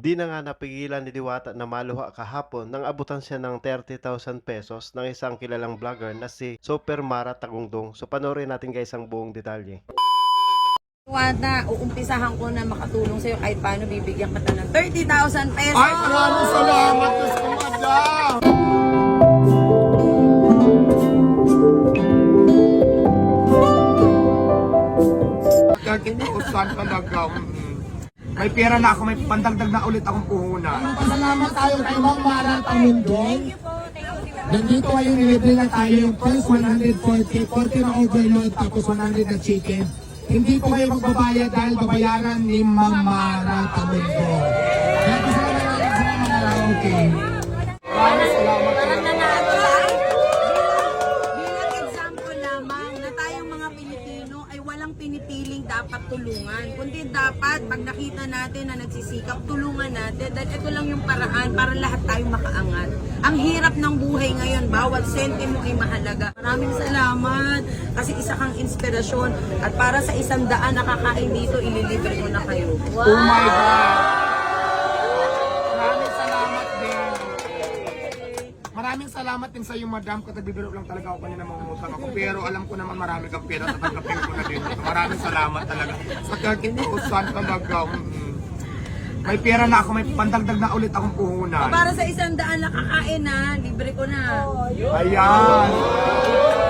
Di na nga napigilan ni Diwata na maluha kahapon nang abutan siya ng 30,000 pesos ng isang kilalang vlogger na si Super Mara Tagungdong. So panoorin natin guys ang buong detalye. Wata, uumpisahan ko na makatulong sa'yo kahit paano bibigyan kita ng 30,000 pesos. Ay, maraming salamat, ko, madam! Thirty thousand talaga. May pera na ako, may pandagdag na ulit akong puhunan. Salamat tayo kay Ma'am Mara Tamundong. Nandito ngayon nilibre na tayo yung first 140, 40 na overload tapos 100 na chicken. Hindi po kayo magbabayad dahil babayaran ni Ma'am Mara Tamundong. Thank you so much. Okay. Maraming salamat. Bilang example lamang na tayong mga Pilipino walang pinipiling dapat tulungan. Kundi dapat pag nakita natin na nagsisikap, tulungan natin. Dahil ito lang yung paraan para lahat tayo makaangat. Ang hirap ng buhay ngayon, bawat sentimo ay mahalaga. Maraming salamat kasi isa kang inspirasyon at para sa isang daan nakakain dito, ililibre ko na kayo. Oh my God! Maraming salamat din sa iyo, madam. Katagbibiro lang talaga ako kanina mangungutang ako. Pero alam ko naman marami kang pera. Tatanggapin ko na din. Maraming salamat talaga. Sa 30,000 talaga. mm. May pera na ako. May pandagdag na ulit akong puhunan. Para sa isang daan nakakain na, libre ko na. Ayan.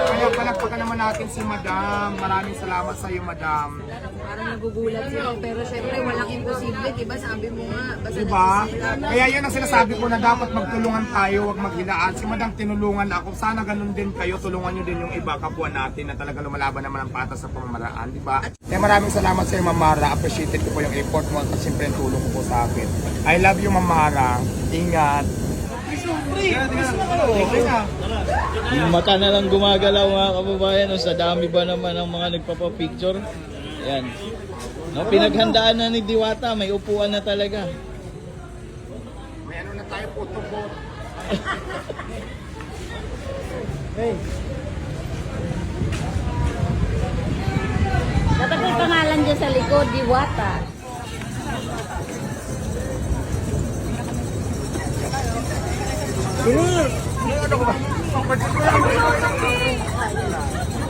Kaya palagpakan naman natin si madam. Maraming salamat sa iyo, madam. Parang nagugulat sila, pero syempre walang imposible, diba? Sabi mo nga, basta Diba? Kaya yun ang sinasabi ko na dapat magtulungan tayo, wag maghinaan. Si Madam tinulungan ako. Sana ganun din kayo, tulungan nyo din yung iba kapwa natin na talaga lumalaban naman ang patas sa pamamaraan, di ba? Kaya maraming salamat sa iyo, Mamara. Appreciated ko po yung effort mo at siyempre yung tulong mo po sa akin. I love you, Mamara. Ingat. Yung mata na lang gumagalaw mga kababayan, no, sa dami ba naman ang mga nagpapapicture. Yan. No, pinaghandaan na ni Diwata, may upuan na talaga. May ano na tayo, photo booth. Dapat may pangalan dyan sa likod, Diwata. 快点！快点！快点！快点！快点！快！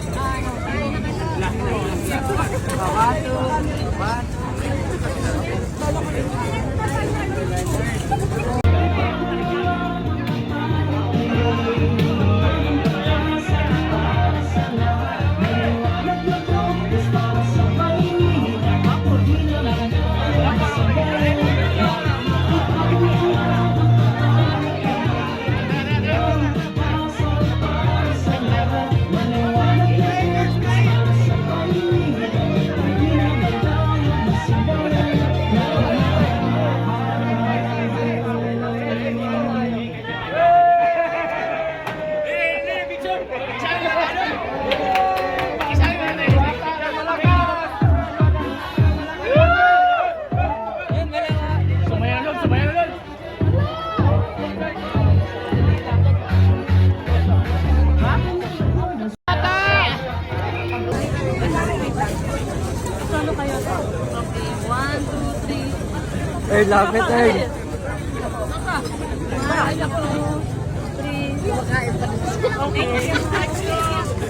One, two, three. Ay, lapit ay. One, two, three. Okay.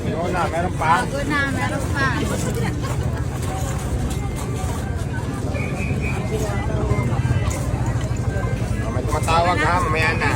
Yun na, meron pa. Bago na, meron pa. May tumatawag ha, mamaya na.